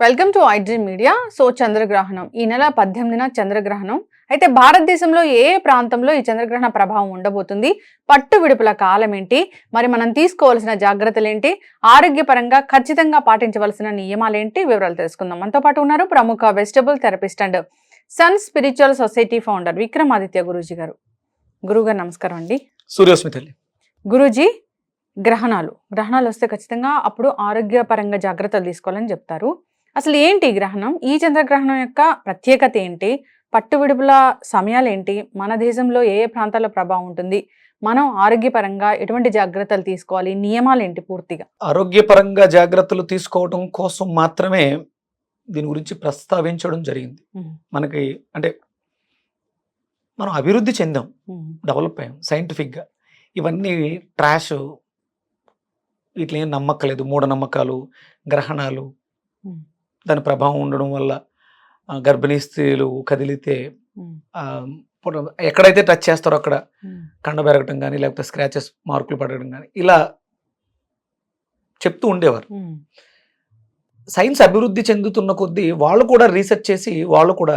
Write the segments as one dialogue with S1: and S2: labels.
S1: Welcome to iDream media so చంద్రగ్రహణం ఈ నెల పద్దెనిమిదిన చంద్రగ్రహణం అయితే భారతదేశంలో ఏ ప్రాంతంలో ఈ చంద్రగ్రహణ ప్రభావం ఉండబోతుంది? పట్టు విడుపుల కాలం ఏంటి? మరి మనం తీసుకోవాల్సిన జాగ్రత్తలు ఏంటి? ఆరోగ్యపరంగా ఖచ్చితంగా పాటించవలసిన నియమాలేంటి వివరాలు తెలుసుకుందాం. మనతో పాటు ఉన్నారు ప్రముఖ vegetable therapist and sun spiritual society founder Vikramaditya Guruji garu. గురుగారు నమస్కారం అండి.
S2: సూర్యోస్మి తల్లి.
S1: గురూజీ గ్రహణాలు. గ్రహణాలు వస్తే ఖచ్చితంగా అప్పుడు ఆరోగ్యపరంగా జాగ్రత్తలు తీసుకోవాలని చెప్తారు. అసలు ఏంటి గ్రహణం? ఈ చంద్రగ్రహణం యొక్క ప్రత్యేకత ఏంటి? పట్టు విడుపుల సమయాలు ఏంటి? మన దేశంలో ఏ ఏ ప్రాంతాల్లో ప్రభావం ఉంటుంది? మనం ఆరోగ్యపరంగా ఎటువంటి జాగ్రత్తలు తీసుకోవాలి? నియమాలు ఏంటి పూర్తిగా?
S2: ఆరోగ్యపరంగా జాగ్రత్తలు తీసుకోవడం కోసం మాత్రమే దీని గురించి ప్రస్తావించడం జరిగింది. మనకి అంటే మనం అభివృద్ధి చెందాం డెవలప్ అయ్యాం సైంటిఫిక్గా. ఇవన్నీ ట్రాష్ వీటిలో ఏం నమ్మక్కలేదు మూఢనమ్మకాలు గ్రహణాలు. దాని ప్రభావం ఉండడం వల్ల గర్భిణీ స్త్రీలు కదిలితే ఎక్కడైతే టచ్ చేస్తారో అక్కడ కండ పెరగటం కానీ లేకపోతే స్క్రాచెస్ మార్కులు పడడం కానీ ఇలా చెప్తూ ఉండేవారు. సైన్స్ అభివృద్ధి చెందుతున్న కొద్దీ వాళ్ళు కూడా రీసెర్చ్ చేసి వాళ్ళు కూడా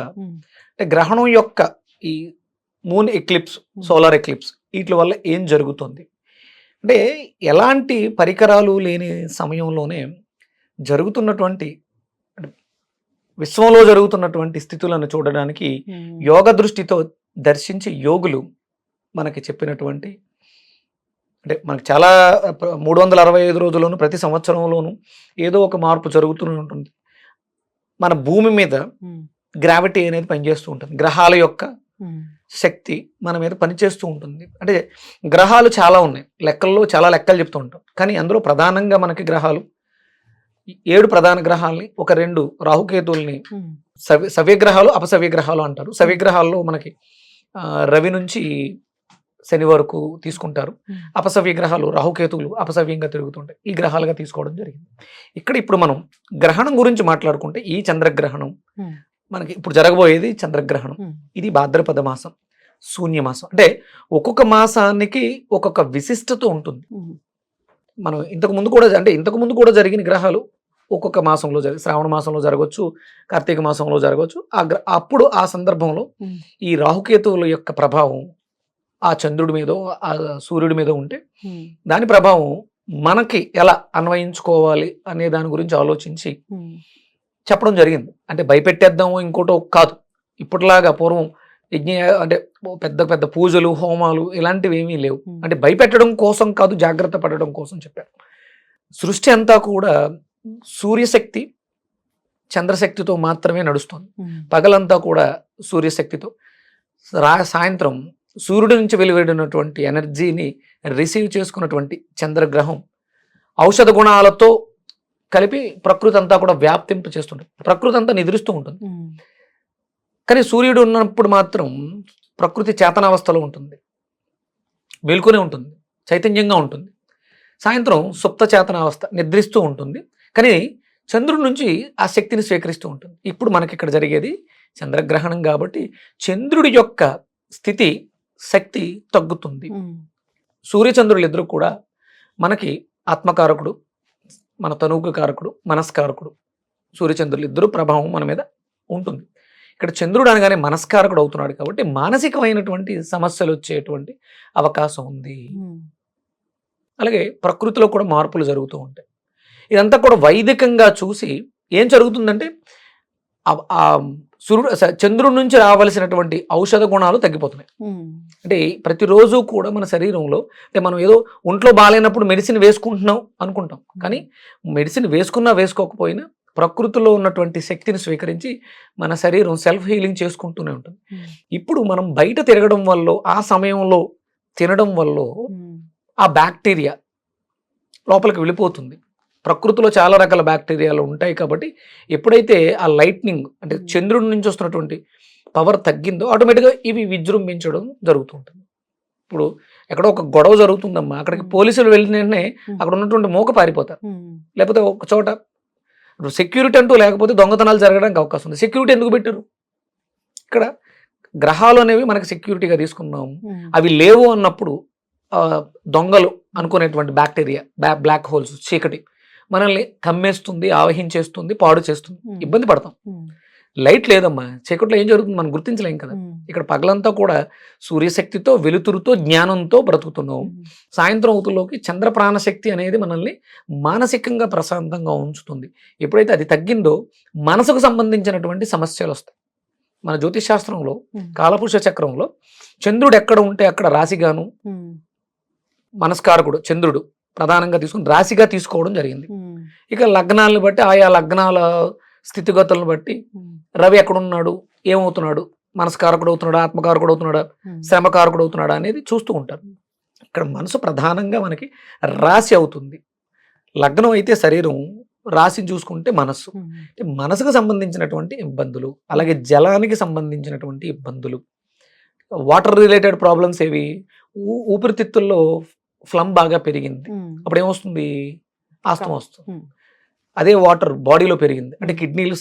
S2: అంటే గ్రహణం యొక్క ఈ మూన్ ఎక్లిప్స్ సోలార్ ఎక్లిప్స్ వీటి వల్ల ఏం జరుగుతుంది? అంటే ఎలాంటి పరికరాలు లేని సమయంలోనే జరుగుతున్నటువంటి విశ్వంలో జరుగుతున్నటువంటి స్థితులను చూడడానికి యోగ దృష్టితో దర్శించి యోగులు మనకి చెప్పినటువంటి అంటే మనకి చాలా మూడు వందల అరవై ఐదు రోజుల్లోనూ ప్రతి సంవత్సరంలోనూ ఏదో ఒక మార్పు జరుగుతూనే ఉంటుంది. మన భూమి మీద గ్రావిటీ అనేది పనిచేస్తూ ఉంటుంది. గ్రహాల యొక్క శక్తి మన మీద పనిచేస్తూ ఉంటుంది. అంటే గ్రహాలు చాలా ఉన్నాయి. లెక్కల్లో చాలా లెక్కలు చెప్తూ ఉంటాం. కానీ అందులో ప్రధానంగా మనకి గ్రహాలు ఏడు ప్రధాన గ్రహాలని ఒక రెండు రాహుకేతుల్ని సవ్య సవ్యగ్రహాలు అపసవ్యగ్రహాలు అంటారు. సవ్యగ్రహాల్లో మనకి రవి నుంచి శని వరకు తీసుకుంటారు. అపసవ్య గ్రహాలు రాహుకేతువులు అపసవ్యంగా తిరుగుతుంటాయి. ఈ గ్రహాలుగా తీసుకోవడం జరిగింది. ఇక్కడ ఇప్పుడు మనం గ్రహణం గురించి మాట్లాడుకుంటే ఈ చంద్రగ్రహణం. మనకి ఇప్పుడు జరగబోయేది చంద్రగ్రహణం. ఇది భాద్రపద మాసం. శూన్య మాసం అంటే ఒక్కొక్క మాసానికి ఒక్కొక్క విశిష్టత ఉంటుంది. మనం ఇంతకు ముందు కూడా అంటే ఇంతకు ముందు కూడా జరిగిన గ్రహాలు ఒక్కొక్క మాసంలో జరిగి శ్రావణ మాసంలో జరగవచ్చు కార్తీక మాసంలో జరగవచ్చు ఆ గ్ర అప్పుడు ఆ సందర్భంలో. ఈ రాహుకేతువుల యొక్క ప్రభావం ఆ చంద్రుడి మీద ఆ సూర్యుడి మీద ఉంటే దాని ప్రభావం మనకి ఎలా అన్వయించుకోవాలి అనే దాని గురించి ఆలోచించి చెప్పడం జరిగింది. అంటే భయపెట్టేద్దాము ఇంకోటో కాదు. ఇప్పటిలాగా పూర్వం యజ్ఞ అంటే పెద్ద పెద్ద పూజలు హోమాలు ఇలాంటివి ఏమీ లేవు. అంటే భయపెట్టడం కోసం కాదు జాగ్రత్త పడడం కోసం చెప్పారు. సృష్టి అంతా కూడా సూర్యశక్తి చంద్రశక్తితో మాత్రమే నడుస్తుంది. పగలంతా కూడా సూర్యశక్తితో. రా సాయంత్రం సూర్యుడి నుంచి వెలువడినటువంటి ఎనర్జీని రిసీవ్ చేసుకున్నటువంటి చంద్రగ్రహం ఔషధ గుణాలతో కలిపి ప్రకృతి అంతా కూడా వ్యాప్తింప చేస్తుంటుంది ప్రకృతి అంతా నిద్రిస్తూ ఉంటుంది. కానీ సూర్యుడు ఉన్నప్పుడు మాత్రం ప్రకృతి చేతనావస్థలో ఉంటుంది. మేల్కొనే ఉంటుంది. చైతన్యంగా ఉంటుంది. సాయంత్రం సుప్త చేతనావస్థ నిద్రిస్తూ ఉంటుంది. కానీ చంద్రుడి నుంచి ఆ శక్తిని స్వీకరిస్తూ ఉంటుంది. ఇప్పుడు మనకి ఇక్కడ జరిగేది చంద్రగ్రహణం కాబట్టి చంద్రుడి యొక్క స్థితి శక్తి తగ్గుతుంది. సూర్యచంద్రులు ఇద్దరు కూడా మనకి ఆత్మకారకుడు మన తనువుకు కారకుడు మనస్కారకుడు. సూర్యచంద్రులు ఇద్దరు ప్రభావం మన మీద ఉంటుంది. ఇక్కడ చంద్రుడు అనగానే మనస్కారకుడు అవుతున్నాడు కాబట్టి మానసికమైనటువంటి సమస్యలు వచ్చేటువంటి అవకాశం ఉంది. అలాగే ప్రకృతిలో కూడా మార్పులు జరుగుతూ ఉంటాయి. ఇదంతా కూడా వైదికంగా చూసి ఏం జరుగుతుందంటే సూర్యుడు చంద్రుడి నుంచి రావలసినటువంటి ఔషధ గుణాలు తగ్గిపోతున్నాయి. అంటే ప్రతిరోజు కూడా మన శరీరంలో అంటే మనం ఏదో ఒంట్లో బాగాలేనప్పుడు మెడిసిన్ వేసుకుంటున్నాం అనుకుంటాం. కానీ మెడిసిన్ వేసుకున్నా వేసుకోకపోయినా ప్రకృతిలో ఉన్నటువంటి శక్తిని స్వీకరించి మన శరీరం సెల్ఫ్ హీలింగ్ చేసుకుంటూనే ఉంటుంది. ఇప్పుడు మనం బయట తిరగడం వల్ల ఆ సమయంలో తినడం వల్ల ఆ బ్యాక్టీరియా లోపలికి వెళ్ళిపోతుంది. ప్రకృతిలో చాలా రకాల బ్యాక్టీరియాలు ఉంటాయి కాబట్టి ఎప్పుడైతే ఆ లైట్నింగ్ అంటే
S1: Hmm.
S2: చంద్రుడి నుంచి వస్తున్నటువంటి పవర్ తగ్గిందో ఆటోమేటిక్గా ఇవి విజృంభించడం జరుగుతుంటుంది ఇప్పుడు ఎక్కడో ఒక గొడవ జరుగుతుందమ్మా అక్కడికి
S1: Hmm.
S2: పోలీసులు వెళ్ళిన వెంటనే అక్కడ ఉన్నటువంటి మూక పారిపోతారు. లేకపోతే ఒక చోట సెక్యూరిటీ అంటూ లేకపోతే దొంగతనాలు జరగడానికి అవకాశం ఉంది. సెక్యూరిటీ ఎందుకు పెట్టారు ఇక్కడ గ్రహాలు అనేవి మనకి సెక్యూరిటీగా తీసుకున్నాం. అవి లేవు అన్నప్పుడు దొంగలు అనుకునేటువంటి బ్యాక్టీరియా బ్లాక్ హోల్స్ చీకటి మనల్ని కమ్మేస్తుంది ఆవహించేస్తుంది పాడు చేస్తుంది.
S1: Hmm.
S2: ఇబ్బంది పడతాం. లైట్ లేదమ్మా. చీకట్లో ఏం జరుగుతుంది మనం గుర్తించలేం కదా. ఇక్కడ పగలంతా కూడా సూర్యశక్తితో వెలుతురుతో జ్ఞానంతో బ్రతుకుతున్నాం. సాయంత్రం అవుతులోకి చంద్ర ప్రాణశక్తి అనేది మనల్ని మానసికంగా ప్రశాంతంగా ఉంచుతుంది. ఎప్పుడైతే అది తగ్గిందో మనసుకు సంబంధించినటువంటి సమస్యలు వస్తాయి. మన జ్యోతిష్ శాస్త్రంలో కాలపురుష చక్రంలో చంద్రుడు ఎక్కడ ఉంటే అక్కడ రాశిగాను మనస్కారకుడు చంద్రుడు ప్రధానంగా తీసుకుని రాశిగా తీసుకోవడం జరిగింది. ఇక లగ్నాలను బట్టి ఆయా లగ్నాల స్థితిగతులను బట్టి రవి ఎక్కడున్నాడు? ఏమవుతున్నాడు? మనస్కారకుడు అవుతున్నాడా ఆత్మకారకుడు అవుతున్నాడా శ్రమకారకుడు అవుతున్నాడా అనేది చూస్తూ ఉంటారు. ఇక్కడ మనసు ప్రధానంగా మనకి రాశి అవుతుంది. లగ్నం అయితే శరీరం రాశిని చూసుకుంటే మనస్సు. అంటే మనసుకు సంబంధించినటువంటి ఇబ్బందులు అలాగే జలానికి సంబంధించినటువంటి ఇబ్బందులు. వాటర్ రిలేటెడ్ ప్రాబ్లమ్స్ ఏవి? ఊ- ఊపిరితిత్తుల్లో ఫ్లమ్ బాగా పెరిగింది. అప్పుడు ఏమొస్తుంది ఆస్తమా వస్తుంది. అదే వాటర్ బాడీలో పెరిగింది. అంటే కిడ్నీలు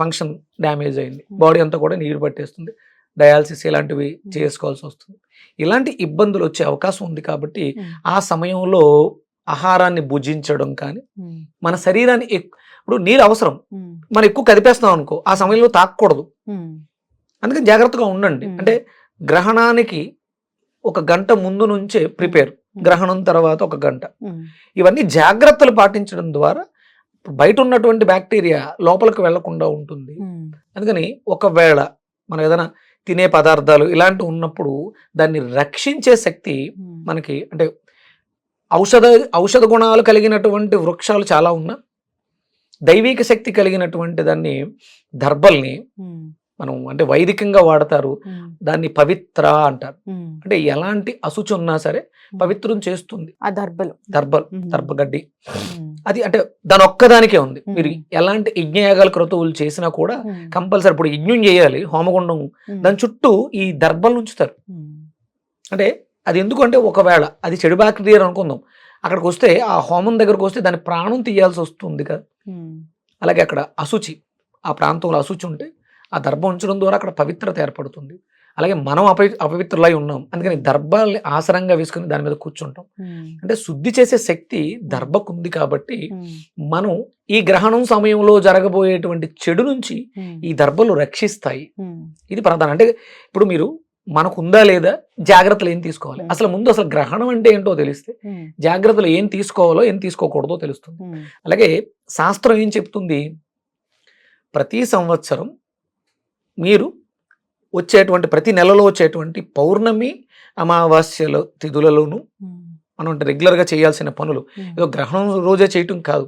S2: ఫంక్షన్ డ్యామేజ్ అయింది. బాడీ అంతా కూడా నీరు పట్టేస్తుంది. డయాలసిస్ ఇలాంటివి చేసుకోవాల్సి వస్తుంది. ఇలాంటి ఇబ్బందులు వచ్చే అవకాశం ఉంది కాబట్టి ఆ సమయంలో ఆహారాన్ని భుజించడం కానీ మన శరీరాన్ని ఇప్పుడు నీరు అవసరం. మనం ఎక్కువ కదిపేస్తున్నాం అనుకో ఆ సమయంలో తాకూడదు. అందుకని జాగ్రత్తగా ఉండండి. అంటే గ్రహణానికి ఒక గంట ముందు నుంచే ప్రిపేర్. గ్రహణం తర్వాత ఒక గంట. ఇవన్నీ జాగ్రత్తలు పాటించడం ద్వారా బయట ఉన్నటువంటి బ్యాక్టీరియా లోపలికి వెళ్ళకుండా ఉంటుంది. అందుకని ఒకవేళ మనం ఏదైనా తినే పదార్థాలు ఇలాంటివి ఉన్నప్పుడు దాన్ని రక్షించే శక్తి మనకి అంటే ఔషధ ఔషధ గుణాలు కలిగినటువంటి వృక్షాలు చాలా ఉన్నా దైవిక శక్తి కలిగినటువంటి దాన్ని దర్భల్ని మనం అంటే వైదికంగా వాడతారు. దాన్ని పవిత్ర అంటారు. అంటే ఎలాంటి అశుచి ఉన్నా సరే పవిత్రం చేస్తుంది.
S1: దర్భలు.
S2: దర్భల్ దర్భగడ్డి. అది అంటే దాని ఒక్కదానికే ఉంది మీరు ఎలాంటి యజ్ఞయాగాల క్రతువులు చేసినా కూడా కంపల్సరీ ఇప్పుడు యజ్ఞం చేయాలి. హోమగుండం. దాని చుట్టూ ఈ దర్భలు ఉంచుతారు. అంటే అది ఎందుకంటే ఒకవేళ అది చెడు బ్యాక్టీరియా అనుకుందాం. అక్కడికి వస్తే ఆ హోమం దగ్గరకు వస్తే దాని ప్రాణం తీయాల్సి వస్తుంది కదా అలాగే అక్కడ అశుచి ఆ ప్రాంతంలో అశుచి ఉంటే ఆ దర్భ ఉంచడం ద్వారా అక్కడ పవిత్రత ఏర్పడుతుంది. అలాగే మనం అపవి అపవిత్రులై ఉన్నాం. అందుకని దర్భాల్ని ఆసరంగా వేసుకుని దాని మీద కూర్చుంటాం. అంటే శుద్ధి చేసే శక్తి దర్భకు ఉంది కాబట్టి మనం ఈ గ్రహణం సమయంలో జరగబోయేటువంటి చెడు నుంచి ఈ దర్భలు రక్షిస్తాయి. ఇది ప్రధానం. అంటే ఇప్పుడు మీరు మనకు ఉందా లేదా జాగ్రత్తలు ఏం తీసుకోవాలి. అసలు ముందు అసలు గ్రహణం అంటే ఏంటో తెలిస్తే జాగ్రత్తలు ఏం తీసుకోవాలో ఏం తీసుకోకూడదో తెలుస్తుంది. అలాగే శాస్త్రం ఏం చెప్తుంది? ప్రతి సంవత్సరం మీరు వచ్చేటువంటి ప్రతి నెలలో వచ్చేటువంటి పౌర్ణమి అమావాస్యల తిథులలోనూ మనం రెగ్యులర్గా చేయాల్సిన పనులు. ఏదో గ్రహణం రోజే చేయటం కాదు.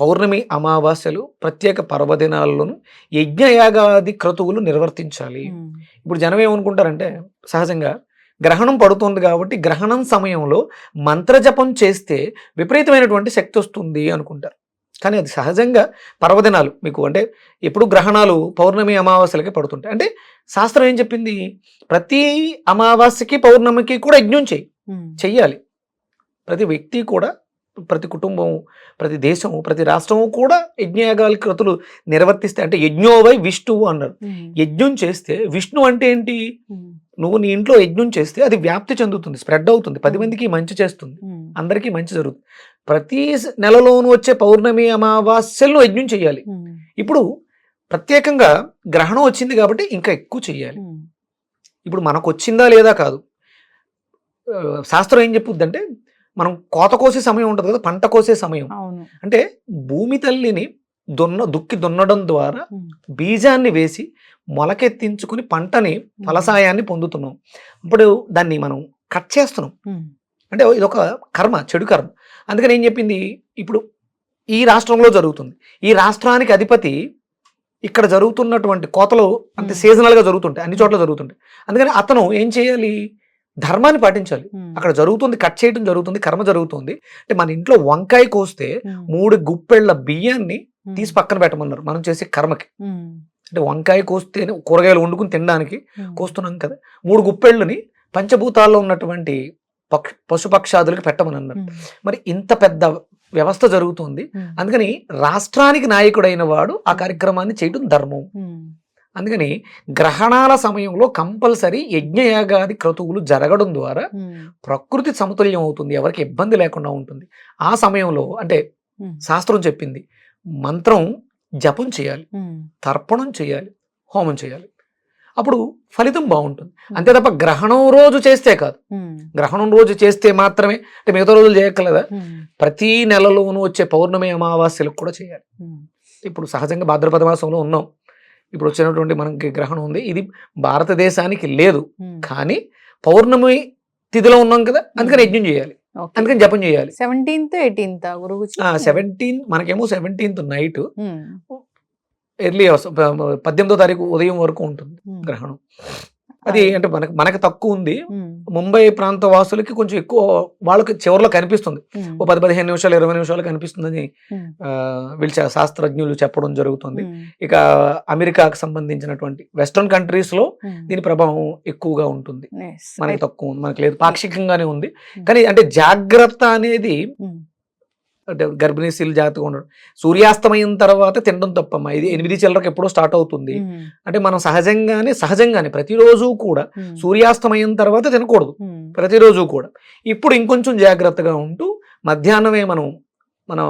S2: పౌర్ణమి అమావాస్యలు ప్రత్యేక పర్వదినాల్లోనూ యజ్ఞయాగాది క్రతువులు నిర్వర్తించాలి. ఇప్పుడు జనం ఏమనుకుంటారంటే సహజంగా గ్రహణం పడుతుంది కాబట్టి గ్రహణం సమయంలో మంత్రజపం చేస్తే విపరీతమైనటువంటి శక్తి వస్తుంది అనుకుంటారు. కానీ అది సహజంగా పర్వదినాలు మీకు అంటే ఎప్పుడు గ్రహణాలు పౌర్ణమి అమావాస్యలకి పడుతుంటాయి. అంటే శాస్త్రం ఏం చెప్పింది? ప్రతి అమావాస్యకి పౌర్ణమికి కూడా యజ్ఞం చేయి. చెయ్యాలి. ప్రతి వ్యక్తి కూడా ప్రతి కుటుంబం ప్రతి దేశము ప్రతి రాష్ట్రము కూడా యజ్ఞయాగాల క్రతులు నిర్వర్తిస్తే అంటే యజ్ఞోవై విష్ణువు అన్నారు. యజ్ఞం చేస్తే విష్ణు అంటే ఏంటి? నువ్వు నీ ఇంట్లో యజ్ఞం చేస్తే అది వ్యాప్తి చెందుతుంది స్ప్రెడ్ అవుతుంది. పది మందికి మంచి చేస్తుంది. అందరికీ మంచి జరుగుతుంది. ప్రతి నెలలోనూ వచ్చే పౌర్ణమి అమావాస్యలను యజ్ఞం చేయాలి. ఇప్పుడు ప్రత్యేకంగా గ్రహణం వచ్చింది కాబట్టి ఇంకా ఎక్కువ చేయాలి. ఇప్పుడు మనకు వచ్చిందా లేదా కాదు. శాస్త్రం ఏం చెప్పుద్దంటే మనం కోత కోసే సమయం ఉంటుంది కదా పంట కోసే సమయం. అంటే భూమి తల్లిని దున్న దుక్కి దున్నడం ద్వారా. బీజాన్ని వేసి మొలకెత్తించుకుని పంటని ఫలసాయాన్ని పొందుతున్నాం ఇప్పుడు దాన్ని మనం కట్ చేస్తున్నాం. అంటే ఇది ఒక కర్మ చెడు కర్మ అందుకని ఏం చెప్పింది ఇప్పుడు ఈ రాష్ట్రంలో జరుగుతుంది ఈ రాష్ట్రానికి అధిపతి ఇక్కడ జరుగుతున్నటువంటి కోతలు అంటే. సీజనల్గా జరుగుతుంటాయి అన్ని చోట్ల జరుగుతుంటాయి అందుకని అతను ఏం చేయాలి ధర్మాన్ని పాటించాలి. అక్కడ జరుగుతుంది కట్ చేయడం జరుగుతుంది కర్మ జరుగుతుంది అంటే మన ఇంట్లో వంకాయ కోస్తే. మూడు గుప్పెళ్ళ బియ్యాన్ని. తీసి పక్కన పెట్టమన్నారు మనం చేసే కర్మకి. అంటే వంకాయ కోస్తే కూరగాయలు వండుకుని తినడానికి. కోస్తున్నాం కదా. మూడు గుప్పెళ్ళని పంచభూతాల్లో ఉన్నటువంటి పక్ష పశుపక్షాదులకు పెట్టమని
S1: ఉమ్.
S2: మరి ఇంత పెద్ద వ్యవస్థ జరుగుతుంది. అందుకని రాష్ట్రానికి నాయకుడైన వాడు ఆ కార్యక్రమాన్ని చేయడం ధర్మం. అందుకని గ్రహణాల సమయంలో కంపల్సరీ యజ్ఞయాగాది క్రతువులు జరగడం ద్వారా ప్రకృతి సమతుల్యం అవుతుంది. ఎవరికి ఇబ్బంది లేకుండా ఉంటుంది. ఆ సమయంలో అంటే శాస్త్రం చెప్పింది మంత్రం జపం చేయాలి తర్పణం చేయాలి హోమం చేయాలి. అప్పుడు ఫలితం బాగుంటుంది. అంతే తప్ప గ్రహణం రోజు చేస్తే కాదు. గ్రహణం రోజు చేస్తే మాత్రమే అంటే మిగతా రోజులు చేయక్కర్లేదా? ప్రతి నెలలోనూ వచ్చే పౌర్ణమి అమావాస్యలకు కూడా చేయాలి. ఇప్పుడు సహజంగా భాద్రపద మాసంలో ఉన్నాం. ఇప్పుడు వచ్చినటువంటి మనకి గ్రహణం ఉంది. ఇది భారతదేశానికి లేదు. కానీ పౌర్ణమి తిథిలో ఉన్నాం కదా? అందుకని యజ్ఞం చేయాలి. అందుకని జపం చేయాలి.
S1: సెవెంటీన్త్ ఎయిటీన్త్
S2: సెవెంటీన్ మనకేమో సెవెంటీన్త్ నైట్ ఎర్లీ అవర్స్ పద్దెనిమిదో తారీఖు ఉదయం వరకు ఉంటుంది గ్రహణం. అది అంటే మనకి మనకి తక్కువ ఉంది.
S1: ఉమ్,
S2: ముంబై ప్రాంత వాసులకి కొంచెం ఎక్కువ వాళ్ళకి చివరిలో కనిపిస్తుంది. ఓ పది పదిహేను నిమిషాలు ఇరవై నిమిషాలు కనిపిస్తుందని ఆ, వీళ్ళ శాస్త్రజ్ఞులు చెప్పడం జరుగుతుంది. ఇక అమెరికాకు సంబంధించినటువంటి వెస్ట్రన్
S1: కంట్రీస్లో.
S2: దీని ప్రభావం ఎక్కువగా ఉంటుంది. మనకి తక్కువ ఉంది. మనకి లేదు పాక్షికంగానే ఉంది.
S1: Hmm.
S2: కానీ అంటే జాగ్రత్త అనేది గర్భిణీ స్త్రీలు జాగ్రత్తగా ఉండడం సూర్యాస్తమయం తర్వాత తినడం తప్పమ్మా. ఇది ఎనిమిది చిల్లరకు ఎప్పుడో స్టార్ట్ అవుతుంది. అంటే మనం సహజంగానే సహజంగానే ప్రతిరోజు కూడా
S1: ఉమ్,
S2: సూర్యాస్తమయం తర్వాత తినకూడదు. ప్రతిరోజు కూడా. ఇప్పుడు ఇంకొంచెం జాగ్రత్తగా ఉంటూ మధ్యాహ్నమే మనం మన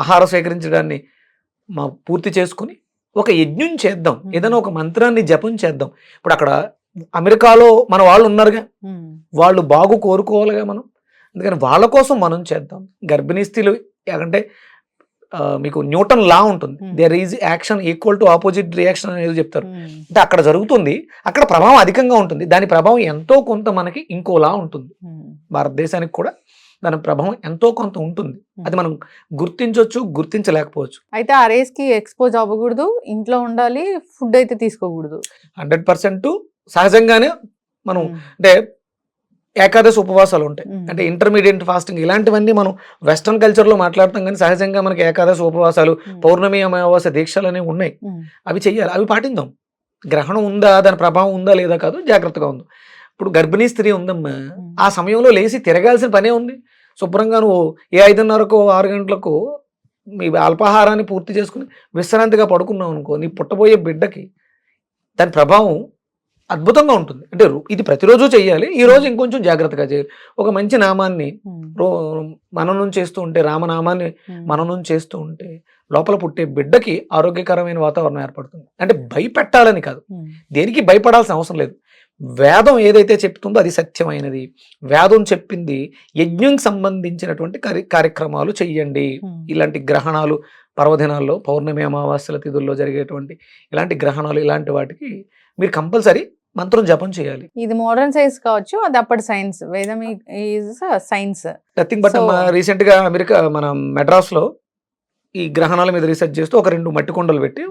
S2: ఆహార సేకరించడాన్ని మా పూర్తి చేసుకుని ఒక యజ్ఞం చేద్దాం. ఏదైనా ఒక మంత్రాన్ని జపం చేద్దాం. ఇప్పుడు అక్కడ అమెరికాలో మన వాళ్ళు ఉన్నారుగా. వాళ్ళు బాగు కోరుకోవాలిగా మనం. అందుకని వాళ్ళ కోసం మనం చేద్దాం. గర్భిణీ స్త్రీలు అంటే మీకు న్యూటన్ లా ఉంటుంది.
S1: Hmm.
S2: There is action equal to opposite reaction అనేది చెప్తారు.
S1: ఉమ్,
S2: అంటే అక్కడ జరుగుతుంది అక్కడ ప్రభావం అధికంగా ఉంటుంది. దాని ప్రభావం ఎంతో కొంత మనకి ఇంకోలా ఉంటుంది.
S1: ఉమ్,
S2: భారతదేశానికి కూడా దాని ప్రభావం ఎంతో కొంత ఉంటుంది. అది మనం గుర్తించవచ్చు గుర్తించలేకపోవచ్చు.
S1: అయితే ఆ రేస్కి ఎక్స్పోజ్ అవ్వకూడదు. ఇంట్లో ఉండాలి ఫుడ్ అయితే తీసుకోకూడదు.
S2: హండ్రెడ్ పర్సెంట్ సహజంగానే మనం అంటే ఏకాదశి ఉపవాసాలు ఉంటాయి. అంటే ఇంటర్మీడియట్ ఫాస్టింగ్ ఇలాంటివన్నీ మనం వెస్ట్రన్ కల్చర్లో మాట్లాడతాం కానీ సహజంగా మనకి ఏకాదశి ఉపవాసాలు పౌర్ణమి అమావాస్య దీక్షలు అనేవి ఉన్నాయి. అవి చెయ్యాలి అవి పాటిద్దాం. గ్రహణం ఉందా దాని ప్రభావం ఉందా లేదా కాదు జాగ్రత్తగా ఉంది. ఇప్పుడు గర్భిణీ స్త్రీ ఉందమ్మా ఆ సమయంలో లేచి తిరగాల్సిన పనే ఉంది. శుభ్రంగా నువ్వు ఏ ఐదున్నరకు ఆరు గంటలకు మీ అల్పాహారాన్ని పూర్తి చేసుకుని విశ్రాంతిగా పడుకున్నావు అనుకో నీ పుట్టబోయే బిడ్డకి దాని ప్రభావం అద్భుతంగా ఉంటుంది. అంటే ఇది ప్రతిరోజు చేయాలి ఈ రోజు ఇంకొంచెం జాగ్రత్తగా చేయాలి ఒక మంచి నామాన్ని మననం చేస్తూ ఉంటే రామనామాన్ని మననం చేస్తూ ఉంటే లోపల పుట్టే బిడ్డకి ఆరోగ్యకరమైన వాతావరణం ఏర్పడుతుంది. అంటే భయపెట్టాలని కాదు. దేనికి భయపడాల్సిన అవసరం లేదు. వేదం ఏదైతే చెప్తుందో అది సత్యమైనది. వేదం చెప్పింది యజ్ఞం సంబంధించినటువంటి కార్య- కార్యక్రమాలు చెయ్యండి. ఇలాంటి గ్రహణాలు పర్వదినాల్లో పౌర్ణమి అమావాస్యల తిథుల్లో జరిగేటువంటి ఇలాంటి గ్రహణాలు ఇలాంటి వాటికి మీరు కంపల్సరీ మంత్రం జపం చేయాలి.
S1: ఇది మోడర్న్ సైన్స్ కావచ్చు అది అప్పటి సైన్స్ వేదం ఈజ్ సైన్స్
S2: నథింగ్ బట్ రీసెంట్గా అమెరికా మన మెడ్రాస్లో ఈ గ్రహణాల మీద రీసెర్చ్ చేస్తూ ఒక రెండు మట్టి కుండలు పెట్టి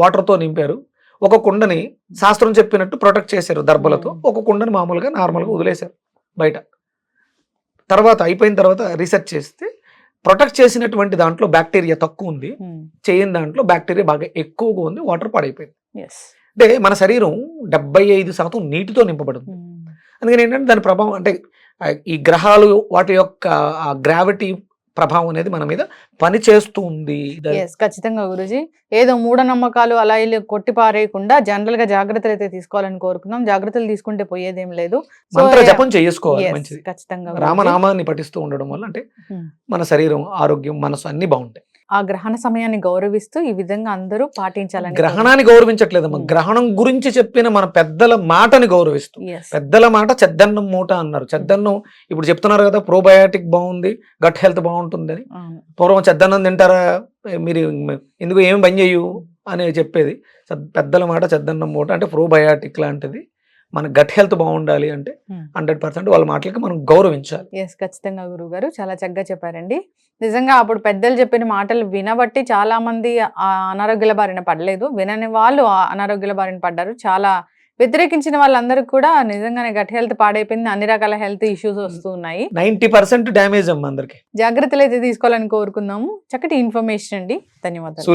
S2: వాటర్తో నింపారు. ఒక కుండని శాస్త్రం చెప్పినట్టు ప్రొటెక్ట్ చేశారు దర్భలతో.
S1: Hmm.
S2: ఒక కుండని మామూలుగా నార్మల్గా వదిలేశారు బయట. తర్వాత అయిపోయిన తర్వాత రీసెర్చ్ చేస్తే ప్రొటెక్ట్ చేసినటువంటి దాంట్లో బ్యాక్టీరియా తక్కువ ఉంది. చేయని దాంట్లో బ్యాక్టీరియా బాగా ఎక్కువగా ఉంది వాటర్ పాడైపోయింది. అంటే మన శరీరం డెబ్బై ఐదు శాతం నీటితో నింపబడింది అందుకని ఏంటంటే దాని ప్రభావం అంటే ఈ గ్రహాలు వాటి యొక్క గ్రావిటీ ప్రభావం అనేది మన మీద పని చేస్తుంది.
S1: ఖచ్చితంగా గురుజీ. ఏదో మూఢనమ్మకాలు అలా ఇలా కొట్టి పారేయకుండా జనరల్గా జాగ్రత్తలు అయితే తీసుకోవాలని కోరుకుందాం. జాగ్రత్తలు తీసుకుంటే పోయేదేం లేదు.
S2: మంత్ర. జపం చేసుకోవాలి మంచిది.
S1: ఖచ్చితంగా.
S2: రామనామాన్ని పఠిస్తూ ఉండడం వల్ల అంటే
S1: Hmm.
S2: మన శరీరం ఆరోగ్యం మనసు అన్ని బాగుంటాయి.
S1: ఆ గ్రహణ సమయాన్ని గౌరవిస్తూ ఈ విధంగా అందరూ పాటించాలని
S2: గ్రహణాన్ని గౌరవించట్లేదమ్మా. గ్రహణం గురించి చెప్పిన మన పెద్దల మాటని గౌరవిస్తూ. పెద్దల మాట చెద్దన్నం మూట అన్నారు. చెద్దన్నం ఇప్పుడు చెప్తున్నారు కదా ప్రోబయాటిక్ బాగుంది గట్ హెల్త్ బాగుంటుంది అని పూర్వం చెద్దన్నం తింటారా? మీరు ఎందుకు ఏమి పని చేయు అని చెప్పేది. పెద్దల మాట చెద్దన్నం మూట అంటే ప్రోబయాటిక్ లాంటిది. మన గట్ హెల్త్ బాగుండాలి అంటే. హండ్రెడ్ పర్సెంట్ వాళ్ళ మాటలకి మనం గౌరవించాలి.
S1: ఎస్ ఖచ్చితంగా గురువు గారు చాలా చక్కగా చెప్పారండి. నిజంగా అప్పుడు పెద్దలు చెప్పిన మాటలు వినబట్టి చాలా మంది అనారోగ్యాల బారిన పడలేదు. వినని వాళ్ళు అనారోగ్యాల బారిన పడ్డారు. చాలా వ్యతిరేకించిన వాళ్ళందరికీ కూడా నిజంగానే గట్ హెల్త్ పాడైపోయింది. అన్ని రకాల హెల్త్ ఇష్యూస్ వస్తున్నాయి
S2: నైంటీ పర్సెంట్ డ్యామేజ్ అమ్మ అందరికి.
S1: జాగ్రత్తలు అయితే తీసుకోవాలని కోరుకుందాము. చక్కటి ఇన్ఫర్మేషన్ అండి. ధన్యవాదాలు.